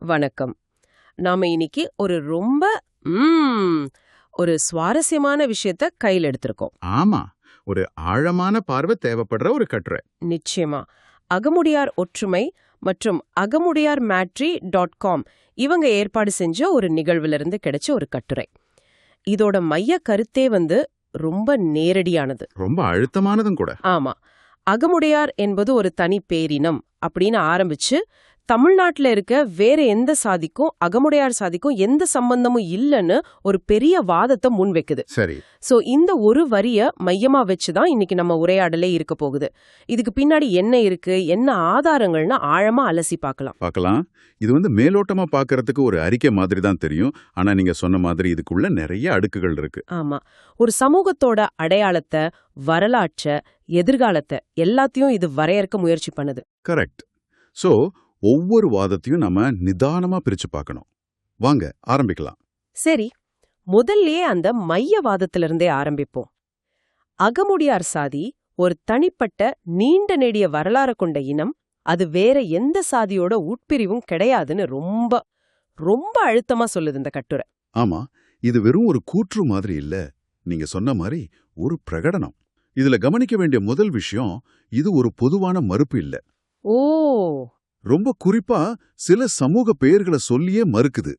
வணக்கம். நாம இன்னைக்கு ஒரு ரொம்ப ஒரு சுவாரஸ்யமான விஷயத்த கையில் எடுத்திருக்கோம். ஆமா ஒரு ஆழமான பார்வை தேவைப்படுற ஒரு கட்டுரை. நிச்சயமா. அகமுடையார் ஒற்றுமை மற்றும் அகமுடையார் மேட்ரி டாட் காம் இவங்க ஏற்பாடு செஞ்ச ஒரு நிகழ்வுல இருந்து கிடைச்ச ஒரு கட்டுரை. இதோட மைய கருத்தே வந்து ரொம்ப நேரடியானது. ரொம்ப அழுத்தமானதும் கூட. ஆமா. அகமுடையார் என்பது ஒரு தனி பேரினம் அப்படின்னு ஆரம்பிச்சு தமிழ்நாட்டுல இருக்க வேற எந்த சாதிக்கும் அகமுடையார் சாதிக்கும் எந்த சம்பந்தமும் இல்லைன்னு ஒரு பெரிய வாதத்தை முன்வைக்குது. சரி. சோ இந்த ஒரு வரிய மையமா வச்சு தான் இன்னைக்கு நம்ம உரையாடலே இருக்க போகுது. இதுக்கு பின்னாடி என்ன இருக்கு என்ன ஆதாரங்கள்னு ஆழமா அலசி பார்க்கலாம். பார்க்கலாம். இது வந்து மேலோட்டமா பார்க்கறதுக்கு ஒரு அறிக்கை மாதிரி தான் தெரியும். ஆனா நீங்க சொன்ன மாதிரி இதுக்குள்ள நிறைய அடுக்குகள் இருக்கு. ஆமா. ஒரு சமூகத்தோட அடையாளத்தை வரலாற்றை எதிர்காலத்தை எல்லாத்தையும் இது வரையறுக்க முயற்சி பண்ணுது. கரெக்ட். சோ ஒவ்வொரு வாதத்தையும் நம்ம நிதானமா பிரிச்சு பார்க்கணும். வாங்க ஆரம்பிக்கலாம். சரி முதல்லயே அந்த மையவாதத்துல இருந்தே ஆரம்பிப்போம். அகமுடியார் சாதி ஒரு தனிப்பட்ட நீண்ட நெடிய வரலாறு கொண்ட இனம் அது வேற எந்த சாதியோட உட்பிரிவும் கிடையாதுன்னு ரொம்ப ரொம்ப அழுத்தமா சொல்லுது இந்த கட்டுரை. ஆமா இது வெறும் ஒரு கூற்று மாதிரி இல்ல. நீங்க சொன்ன மாதிரி ஒரு பிரகடனம். இதுல கவனிக்க வேண்டிய முதல் விஷயம் இது ஒரு பொதுவான மறுப்பு இல்ல. ஓ ரொம்ப குறிப்பா சில சமூக பெயர்களை சொல்லியே மறுக்குது.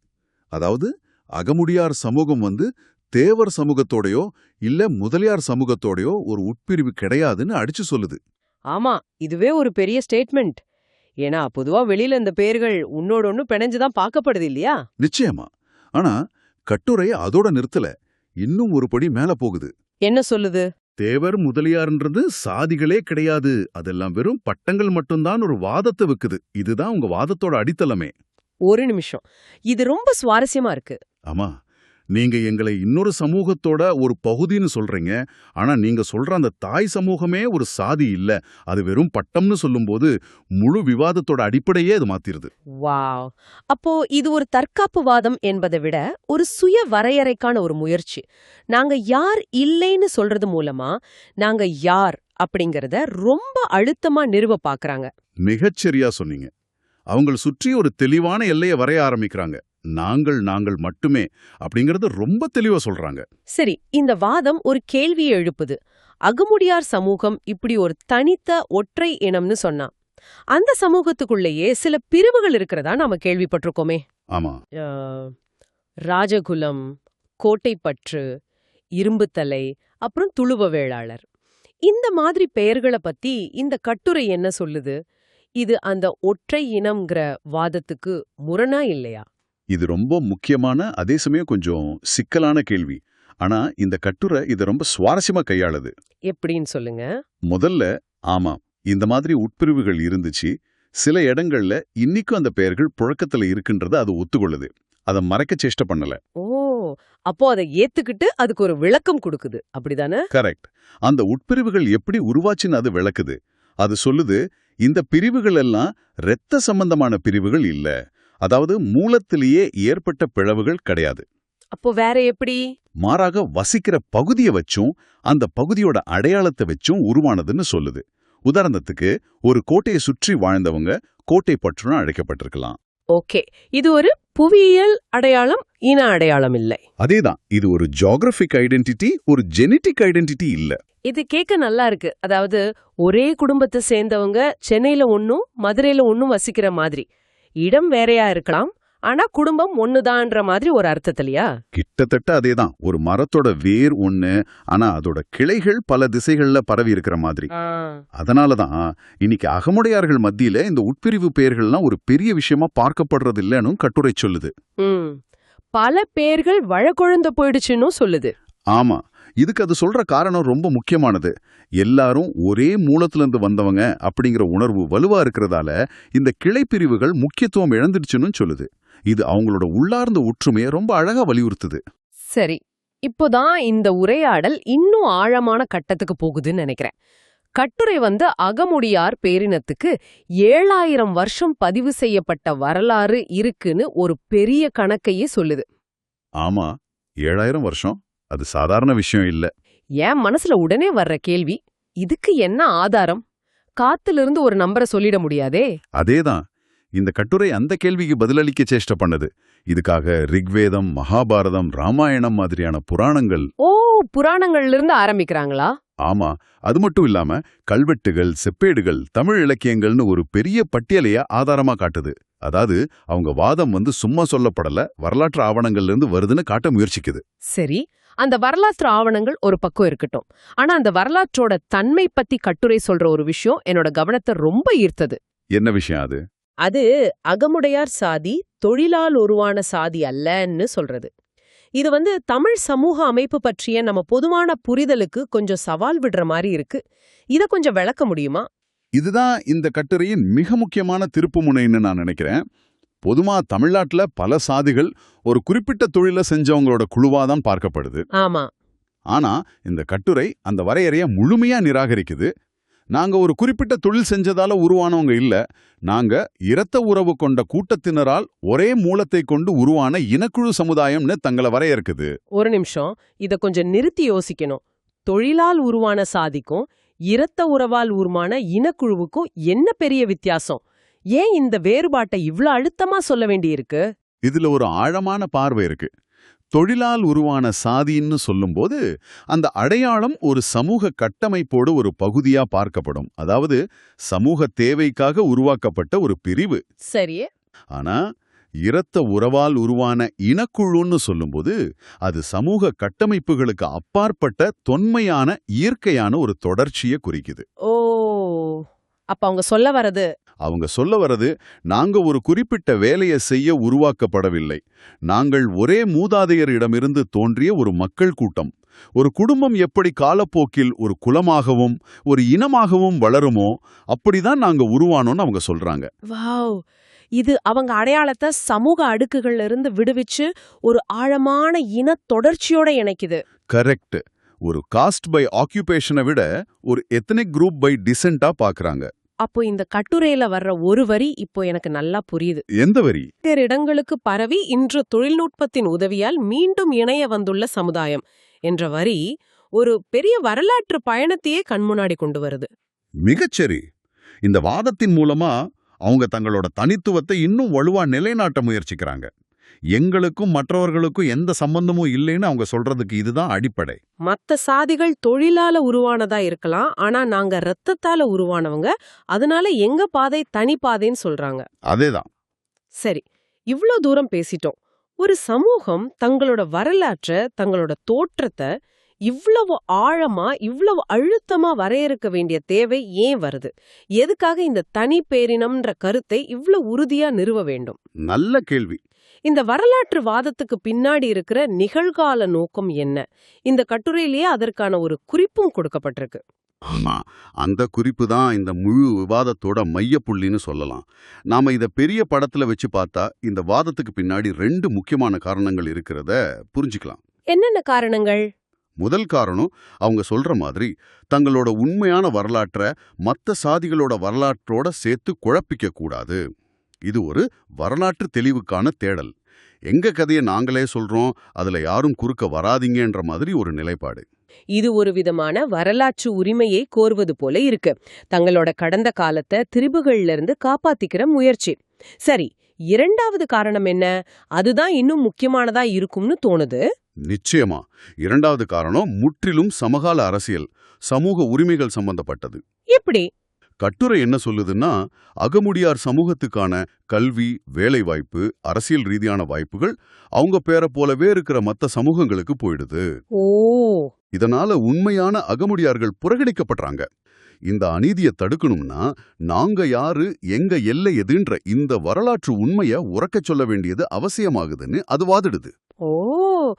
அதாவது அகமுடியார் சமூகம் வந்து தேவர் சமூகத்தோடயோ இல்ல முதலியார் சமூகத்தோடயோ ஒரு உட்பிரிவு கிடையாதுன்னு அடிச்சு சொல்லுது. ஆமா இதுவே ஒரு பெரிய ஸ்டேட்மெண்ட். ஏன்னா பொதுவா வெளியில இந்த பேர்கள் உன்னோட ஒண்ணு பிணைஞ்சுதான் பார்க்கப்படுது இல்லையா? நிச்சயமா. ஆனா கட்டுரை அதோட நிறுத்தல. இன்னும் ஒரு படி மேல போகுது. என்ன சொல்லுது? தேவர் முதலியார்ன்றது சாதிகளே கிடையாது. அதெல்லாம் வெறும் பட்டங்கள் மட்டும்தான் ஒரு வாதத்தை வைக்குது. இதுதான் உங்க வாதத்தோட அடித்தளமே. ஒரு நிமிஷம். இது ரொம்ப சுவாரஸ்யமா இருக்கு. ஆமா. நீங்க எங்களை இன்னொரு சமூகத்தோட ஒரு பகுதின்னு சொல்றீங்க. ஆனா நீங்க சொல்ற அந்த தாய் சமூகமே ஒரு சாதி இல்ல. அது வெறும் பட்டம்னு சொல்லும்போது முழு விவாதத்தோட அடிப்படையே அது மாத்திருது. வாவ். அப்போ இது ஒரு தற்காப்பு வாதம் என்பதை விட ஒரு சுய வரையறைக்கான ஒரு முயற்சி. நாங்க யார் இல்லைன்னு சொல்றது மூலமா நாங்க யார் அப்படிங்கறத ரொம்ப அழுத்தமா நிறுவ பாக்குறாங்க. மிகச்சரியா சொன்னீங்க. அவங்கள சுற்றி ஒரு தெளிவான எல்லையை வரைய ஆரம்பிக்கிறாங்க. நாங்கள் நாங்கள் மட்டுமே அப்படிங்கறது ரொம்ப தெளிவா சொல்றாங்க. சரி இந்த வாதம் ஒரு கேள்வியை எழுப்புது. அகமுடியார் சமூகம் இப்படி ஒரு தனித்த ஒற்றை இனம்னு சொன்னா அந்த சமூகத்துக்குள்ளேயே சில பிரிவுகள் இருக்கிறதா நாம கேள்விப்பட்டிருக்கோமே? ஆமா. ராஜகுலம் கோட்டைப்பற்று இரும்புத்தலை அப்புறம் துளுவ வேளாளர் இந்த மாதிரி பெயர்களை பத்தி இந்த கட்டுரை என்ன சொல்லுது? இது அந்த ஒற்றை இனம்ங்கிற வாதத்துக்கு முரணா இல்லையா? இது ரொம்ப முக்கியமான அதே சமயம் கொஞ்சம் சிக்கலான கேள்வி. ஆனா இந்த கட்டுரை இதை ரொம்ப சுவாரஸ்யமா கையாளுது. எப்படின்னு சொல்லுங்க. முதல்ல ஆமா இந்த மாதிரி உட்பிரிவுகள் இருந்துச்சு. சில இடங்கள்ல இன்னிக்கும் அந்த பெயர்கள் புழக்கத்துல இருக்குன்றத அது ஒத்துக்கொள்ளுது. அதை மறைக்க சேஷ்ட பண்ணல. ஓ அப்போ அதை ஏத்துக்கிட்டு அதுக்கு ஒரு விளக்கம் கொடுக்குது. அப்படிதானே? கரெக்ட். அந்த உட்பிரிவுகள் எப்படி உருவாச்சுன்னு அது விளக்குது. அது சொல்லுது இந்த பிரிவுகள் எல்லாம் இரத்த சம்பந்தமான பிரிவுகள் இல்ல. அதாவது மூலத்திலேயே ஏற்பட்ட பிளவுகள் கிடையாது. அப்போ வேற எப்படி? மாறாக வசிக்கிற பகுதியை வச்சும் அந்த பகுதியோட அடையாளத்தை வச்சும் உருவானதுன்னு சொல்லுது. உதாரணத்துக்கு ஒரு கோட்டையை சுற்றி வாழ்ந்தவங்க கோட்டை பற்றுன்னு அழைக்கப்பட்டிருக்கலாம். ஓகே. இது ஒரு புவியியல் அடையாளம் இன அடையாளம் இல்லை. அதேதான். இது ஒரு ஜியாகிரபிக் ஐடென்டிட்டி ஒரு ஜெனட்டிக் ஐடென்டிட்டி இல்ல. இது கேட்க நல்லா இருக்கு. அதாவது ஒரே குடும்பத்தை சேர்ந்தவங்க சென்னையில ஒன்னும் மதுரையில ஒன்னும் வசிக்கிற மாதிரி. இடம் வேறையா இருக்கலாம் ஆனா குடும்பம் ஒண்ணுதான்ற மாதிரி ஒரு அர்த்தத்திலயா கிட்டத்தட்ட அதேதான். ஒரு மரத்தோட வேர் ஒண்ணு ஆனா அதோட கிளைகள் பல திசைகள்ல பரவி இருக்கிற மாதிரி. அதனாலதான் இன்னைக்கு அகமுடையார்கள் மத்தியில இந்த உட்பிரிவு பெயர்கள்லாம் ஒரு பெரிய விஷயமா பார்க்கப்படுறது இல்லைன்னு கட்டுரை சொல்லுது. பல பேர்கள் வழக்குழந்த போயிடுச்சுன்னு சொல்லுது. ஆமா. இதுக்கு அது சொல்ற காரணம் ரொம்ப முக்கியமானது. எல்லாரும் ஒரே மூலத்துல இருந்து வந்தவங்க அப்படிங்கிற உணர்வு வலுவா இருக்கிறதால இந்த கிளை பிரிவுகள் முக்கியத்துவம் இழந்துடுச்சுன்னு சொல்லுது. இது அவங்களோட உள்ளார்ந்த ஒற்றுமையை ரொம்ப அழகா வலியுறுத்துது. சரி. இப்போதான் இந்த உரையாடல் இன்னும் ஆழமான கட்டத்துக்கு போகுதுன்னு நினைக்கிறேன். கட்டுரை வந்து அகமுடியார் பேரினத்துக்கு ஏழாயிரம் வருஷம் பதிவு செய்யப்பட்ட வரலாறு இருக்குன்னு ஒரு பெரிய கணக்கையே சொல்லுது. ஆமா. ஏழாயிரம் வருஷம்? அது சாதாரண விஷயம் இல்ல. என் மனசுல உடனே வர்ற கேள்வி இதுக்கு என்ன ஆதாரம்? காத்திலிருந்து ஒரு நம்பரை சொல்லிட முடியாதே. அதேதான். இந்த கட்டுரை அந்த கேள்விக்கு பதிலளிக்க சேஷ்ட பண்ணுது. இதுக்காக ரிக்வேதம் மகாபாரதம் ராமாயணம் மாதிரியான புராணங்கள் ஓ புராணங்கள்ல இருந்து ஆரம்பிக்கிறாங்களா? ஆமா. அது மட்டும் இல்லாம கல்வெட்டுகள் செப்பேடுகள் தமிழ் இலக்கியங்கள்னு ஒரு பெரிய பட்டியலைய ஆதாரமா காட்டுது. அதாவது அவங்க வாதம் வந்து சும்மா சொல்லப்படல வரலாற்று ஆவணங்கள்ல இருந்து வருதுன்னு காட்ட முயற்சிக்குது. சரி. அந்த வரலாற்று ஆவணங்கள் ஒரு பக்கம் இருக்கட்டும். ஆனா அந்த வரலாற்றோட தன்மை பத்தி கட்டுரை சொல்ற ஒரு விஷயம் என்னோட கவனத்தை ரொம்ப ஈர்த்தது. என்ன விஷயம் அது? அது அகமுடையார் சாதி தொழிலால் உருவான சாதி அல்லன்னு சொல்றது. இது வந்து தமிழ் சமூக அமைப்பு பற்றிய நம்ம பொதுவான புரிதலுக்கு கொஞ்சம் சவால் விடுற மாதிரி இருக்கு. இத கொஞ்சம் விளக்க முடியுமா? இதுதான் இந்த கட்டுரையின் மிக முக்கியமான திருப்புமுனைன்னு நான் நினைக்கிறேன். பொதுமா தமிழ்நாட்டுல பல சாதிகள் ஒரு குறிப்பிட்ட தொழிலை செஞ்சவங்களோட குழுவா தான் பார்க்கப்படுது. ஆமா. ஆனா இந்த கட்டுரை அந்த வரையறைய முழுமையா நிராகரிக்குது. நாங்க ஒரு குறிப்பிட்ட தொழில் செஞ்சதால உருவானவங்க இல்ல. நாங்க இரத்த உறவு கொண்ட கூட்டத்தினரால் ஒரே மூலத்தை கொண்டு உருவான இனக்குழு சமுதாயம்னு தங்களை வரையறுக்குது. ஒரு நிமிஷம். இத கொஞ்சம் நிறுத்தி யோசிக்கணும். தொழிலால் உருவான சாதிக்கும் இரத்த உறவால் உருவான இனக்குழுவுக்கும் என்ன பெரிய வித்தியாசம்? ஏன் இந்த வேறுபாட்டை இவ்ளோ அழுத்தமா சொல்ல வேண்டியிருக்கு? இதுல ஒரு ஆழமான பார்வை இருக்கு. தொழிலால் உருவான சாதின்னு சொல்லும்போது அந்த அடையாளம் ஒரு சமூக கட்டமைப்போடு ஒரு பகுதியா பார்க்கப்படும். அதாவது சமூக தேவைக்காக உருவாக்கப்பட்ட ஒரு பிரிவு. சரி. ஆனா இரத்த உறவால் உருவான இனக்குழுன்னு சொல்லும்போது அது சமூக கட்டமைப்புகளுக்கு அப்பாற்பட்ட தொன்மையான இயற்கையான ஒரு தொடர்ச்சியை குறிக்குது. ஓ அப்ப அவங்க சொல்ல வரது அவங்க சொல்ல வர்றது நாங்க ஒரு குறிப்பிட்ட வேலையை செய்ய உருவாக்கப்படவில்லை. நாங்கள் ஒரே மூதாதையரிடமிருந்து தோன்றிய ஒரு மக்கள் கூட்டம். ஒரு குடும்பம் எப்படி காலப்போக்கில் ஒரு குலமாகவும் ஒரு இனமாகவும் வளருமோ அப்படிதான் நாங்க உருவானோம்னு அவங்க சொல்றாங்க. வாவ்! இது அவங்க அடையாளத்தை சமூக அடுக்குகள்ல இருந்து விடுவிச்சு ஒரு ஆழமான இன தொடர்ச்சியோட இணைக்குது. கரெக்ட் ஒரு காஸ்ட் பை ஆக்கியூபேஷனை விட ஒரு எத்தனிக் குரூப் பை டிசென்டா பாக்குறாங்க. அப்போ இந்த கட்டுரையில வர்ற ஒரு வரி இப்போ எனக்கு நல்லா புரியுது. எந்த வரி? வேறு இடங்களுக்கு பரவி இன்று தொழில்நுட்பத்தின் உதவியால் மீண்டும் இணைய வந்துள்ள சமுதாயம் என்ற வரி ஒரு பெரிய வரலாற்று பயணத்தையே கண்முன்னாடி கொண்டு வருது. மிகச்சரி இந்த வாதத்தின் மூலமா அவங்க தங்களோட தனித்துவத்தை இன்னும் வலுவா நிலைநாட்ட முயற்சிக்கிறாங்க. எங்களுக்கும் மற்றவர்களுக்கும் எந்த சம்பந்தமும் இல்லைன்னு அவங்க சொல்றதுக்கு இதுதான் அடிப்படை. மத்த சாதிகள் தொழிலால உருவானதா இருக்கலாம் ஆனா நாங்க ரத்தத்தால உருவானவங்க. அதனால எங்க பாதை தனி பாதைன்னு சொல்றாங்க. அதேதான். சரி இவ்ளோ தூரம் பேசிட்டோம். ஒரு சமூகம் தங்களோட வரலாற்ற தங்களோட தோற்றத்தை இவ்வளவு ஆழமா இவ்வளவு அழுத்தமா வரையறுக்க வேண்டிய தேவை ஏன் வருது? எதுக்காக இந்த தனி பேரினம்ன்ற கருத்தை இவ்ளோ உறுதியா நிறுவ வேண்டும்? நல்ல கேள்வி. இந்த வரலாற்று வாதத்துக்கு பின்னாடி இருக்கிற நிகழ்கால நோக்கம் என்ன? இந்த கட்டுரையிலேயே அதற்கான ஒரு குறிப்பும் கொடுக்கப்பட்டிருக்கு. ஆமா அந்த குறிப்பு தான் இந்த முழு விவாதத்தோட மையப்புள்ளின்னு சொல்லலாம். நாம இத பெரிய படத்துல வச்சு பார்த்தா இந்த வாதத்துக்கு பின்னாடி ரெண்டு முக்கியமான காரணங்கள் இருக்கிறத புரிஞ்சுக்கலாம். என்னென்ன காரணங்கள்? முதல் காரணம் அவங்க சொல்ற மாதிரி தங்களோட உண்மையான வரலாற்றை மத்த சாதிகளோட வரலாற்றோட சேர்த்து குழப்பிக்க கூடாது. இது ஒரு வரலாற்று தெளிவுக்கான தேடல். எங்க கதையை நாங்களே சொல்றோம் அதுல யாரும் குறுக்க வராதீங்கன்ற மாதிரி ஒரு நிலைப்பாடு. இது ஒரு விதமான வரலாற்று உரிமையை கோருவது போல இருக்கு. தங்களோட கடந்த காலத்தை திரிபுகள்ல இருந்து காப்பாத்திக்கிற முயற்சி. சரி இரண்டாவது காரணம் என்ன? அதுதான் இன்னும் முக்கியமானதா இருக்கும்னு தோணுது? நிச்சயமா. இரண்டாவது காரணம் முற்றிலும் சமகால அரசியல் சமூக உரிமைகள் சம்பந்தப்பட்டது. எப்படி? கட்டுரை என்ன சொல்லுதுன்னா அகமுடியார் சமூகத்துக்கான கல்வி வேலைவாய்ப்பு அரசியல் ரீதியான வாய்ப்புகள் அவங்க பேரை போலவே இருக்கிற மத்த சமூகங்களுக்கு போயிடுது. ஓ. இதனால உண்மையான அகமுடியார்கள் புறக்கணிக்கப்படுறாங்க. இந்த அநீதியை தடுக்கணும்னா நாங்க யாரு எங்க எல்லை எதுன்ற இந்த வரலாற்று உண்மைய உறக்கச் சொல்ல வேண்டியது அவசியமாகுதுன்னு அது வாதிடுது. ஓ.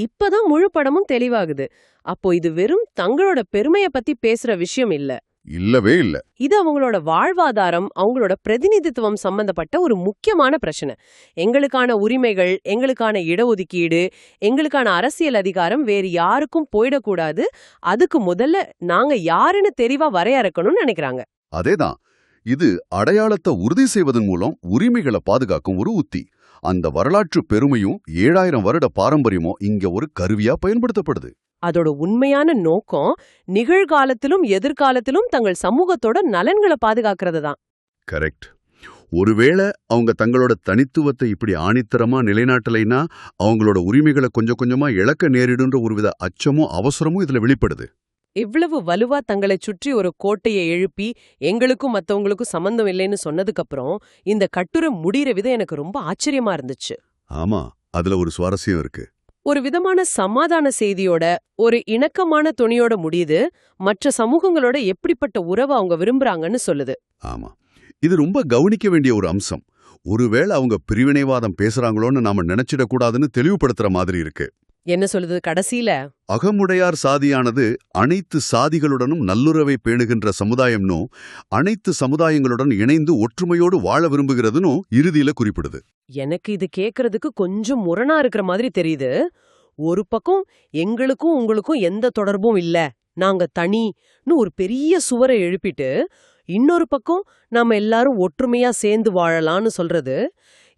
இப்பதான் முழு படமும் தெளிவாகுது. அப்போ இது வெறும் தங்களோட பெருமைய பத்தி பேசுற விஷயம் இல்ல. இல்லவே இல்ல. இது அவங்களோட வாழ்வாதாரம் அவங்களோட பிரதிநிதித்துவம் சம்பந்தப்பட்ட ஒரு முக்கியமான பிரச்சனை. எங்களுக்கான உரிமைகள் எங்களுக்கான இடஒதுக்கீடு எங்களுக்கான அரசியல் அதிகாரம் வேறு யாருக்கும் போயிடக்கூடாது. அதுக்கு முதல்ல நாங்க யாருன்னு தெளிவா வரையறுக்கணும்னு நினைக்கிறாங்க. அதேதான். இது அடையாளத்தை உறுதி செய்வதன் மூலம் உரிமைகளை பாதுகாக்கும் ஒரு உத்தி. அந்த வரலாற்று பெருமையும் ஏழாயிரம் வருட பாரம்பரியமும் இங்க ஒரு கருவியா பயன்படுத்தப்படுது. அதோட உண்மையான நோக்கம் நிகழ்காலத்திலும் எதிர்காலத்திலும் தங்கள் சமூகத்தோட நலன்களை பாதுகாக்கிறது தான். கரெக்ட் ஒருவேளை அவங்க தங்களோட தனித்துவத்தை இப்படி ஆணித்தரமா நிலைநாட்டலைன்னா அவங்களோட உரிமைகளை கொஞ்சம் கொஞ்சமா இழக்க நேரிடுன்ற ஒருவித அச்சமும் அவசரமும் இதுல வெளிப்படுது. இவ்வளவு வலுவா தங்களை சுற்றி ஒரு கோட்டையை எழுப்பி எங்களுக்கும் மத்தவங்களுக்கும் சம்பந்தம் இல்லைன்னு சொன்னதுக்கப்புறம் இந்த கட்டுரை முடியிற விதம் எனக்கு ரொம்ப ஆச்சரியமா இருந்துச்சு. ஆமா அதுல ஒரு சுவாரஸ்யம் இருக்கு. ஒரு விதமான சமாதான செய்தியோட ஒரு இணக்கமான துணியோட முடியுது. மற்ற சமூகங்களோட எப்படிப்பட்ட உறவை அவங்க விரும்புறாங்கன்னு சொல்லுது. ஆமா. இது ரொம்ப கவனிக்க வேண்டிய ஒரு அம்சம். ஒருவேளை அவங்க பிரிவினைவாதம் பேசுறாங்களோன்னு நாம நினைச்சிடக்கூடாதுன்னு தெளிவுபடுத்துற மாதிரி இருக்கு. என்ன சொல்லுது? கடைசியில? அகமுடையார் சாதியானது அனைத்து சாதிகளுடனும் நல்லுறவை பேணுகின்ற சமுதாயம்னும் அனைத்து சமுதாயங்களுடன் இணைந்து ஒற்றுமையோடு வாழ விரும்புகிறதுனும் இறுதியில குறிப்பிடுது. எனக்கு இது கேக்குறதுக்கு கொஞ்சம் முரணா இருக்கிற மாதிரி தெரியுது. ஒரு பக்கம் எங்களுக்கும் உங்களுக்கும் எந்த தொடர்பும் இல்ல. நாங்க தனின்னு ஒரு பெரிய சுவரை எழுப்பிட்டு இன்னொரு பக்கம் நாம எல்லாரும் ஒற்றுமையா சேர்ந்து வாழலாம்னு சொல்றது.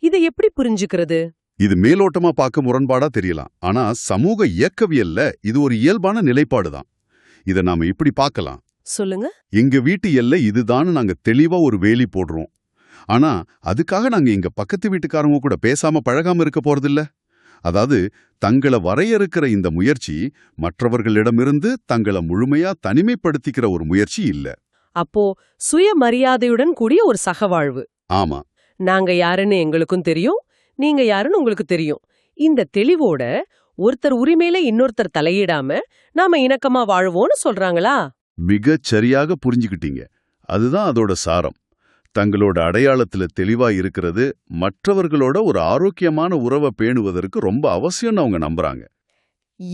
இதை எப்படி புரிஞ்சுக்கிறது? இது மேலோட்டமா பார்க்க முரண்பாடா தெரியலாம் ஆனா சமூக இயக்கவியல்ல இது ஒரு இயல்பான நிலைப்பாடுதான். இத நாம இப்படி பார்க்கலாம். சொல்லுங்க. எங்க வீட்டு எல்லை இதுதான்னு நாங்க தெளிவா ஒரு வேலி போடுறோம். ஆனா அதுக்காக நாங்க எங்க பக்கத்து வீட்டுக்காரங்க கூட பேசாம பழகாம இருக்க போறதில்ல. அதாவது தங்களை வரையறுக்கிற இந்த முயற்சி மற்றவர்களிடமிருந்து தங்களை முழுமையா தனிமைப்படுத்திக்கிற ஒரு முயற்சி இல்ல. அப்போ சுயமரியாதையுடன் கூடிய ஒரு சகவாழ்வு ஆமா. நாங்க யாருன்னு எங்களுக்கும் தெரியும் நீங்க யாருன்னு உங்களுக்கு தெரியும். இந்த தெளிவோட ஒருத்தர் உரிமையில இன்னொருத்தர் தலையிடாம நாம இணக்கமா வாழ்வோம்னு சொல்றாங்களா? மிகச் சரியாக புரிஞ்சுக்கிட்டீங்க. அதுதான் அதோட சாரம். தங்களோட அடையாளத்துல தெளிவா இருக்கிறது மற்றவர்களோட ஒரு ஆரோக்கியமான உறவை பேணுவதற்கு ரொம்ப அவசியம்னு அவங்க நம்புறாங்க.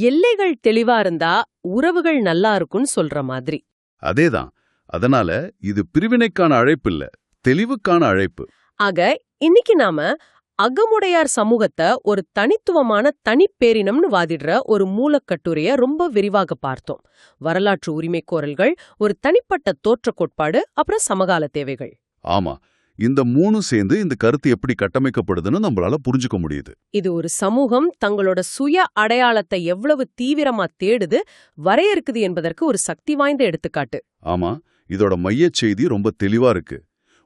எல்லைகள் தெளிவா இருந்தா உறவுகள் நல்லா இருக்கும்னு சொல்ற மாதிரி. அதேதான். அதனால இது பிரிவினைக்கான அழைப்பு இல்ல தெளிவுக்கான அழைப்பு. ஆக இன்னைக்கு நாம அகமுடையார் சமூகத்தை ஒரு தனித்துவமான தனிப்பேரினம்னு வாதிடுற ஒரு மூலக்கட்டுரைய ரொம்ப விரிவாக பார்த்தோம். வரலாற்று உரிமை கோரல்கள் ஒரு தனிப்பட்ட தோற்ற கோட்பாடு அப்புறம் சமகால தேவைகள். ஆமா. இந்த மூணு சேர்ந்து இந்த கருத்து எப்படி கட்டமைக்கப்படுதுன்னு நம்மளால புரிஞ்சுக்க முடியுது. இது ஒரு சமூகம் தங்களோட சுய அடையாளத்தை எவ்வளவு தீவிரமா தேடுது வரையறுக்குது என்பதற்கு ஒரு சக்தி வாய்ந்த எடுத்துக்காட்டு. ஆமா. இதோட மையச் செய்தி ரொம்ப தெளிவா இருக்கு.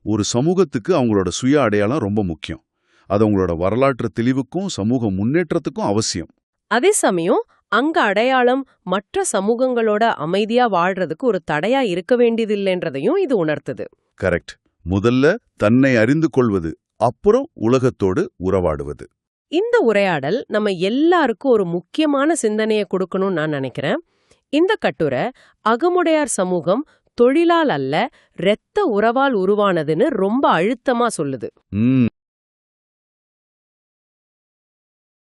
ஒரு சமூகத்துக்கு அவங்களோட சுய அடையாளம் ரொம்ப முக்கியம். அது அவங்களோட வரலாற்று தெளிவுக்கும் சமூக முன்னேற்றத்துக்கும் அவசியம். அதே சமயம் அங்க அடையாளம் மற்ற சமூகங்களோட அமைதியா வாழ்றதுக்கு ஒரு தடையா இருக்க வேண்டியதில்லைன்றதையும் இது உணர்த்துது. கரெக்ட். முதல்ல தன்னை அறிந்து கொள்வது அப்புறம் உலகத்தோடு உறவாடுவது. இந்த உரையாடல் நம்ம எல்லாருக்கும் ஒரு முக்கியமான சிந்தனையை கொடுக்கணும்னு நான் நினைக்கிறேன். இந்த கட்டுரை அகமுடையார் சமூகம் தொழிலால் அல்ல இரத்த உறவால் உருவானதுன்னு ரொம்ப அழுத்தமா சொல்லுது.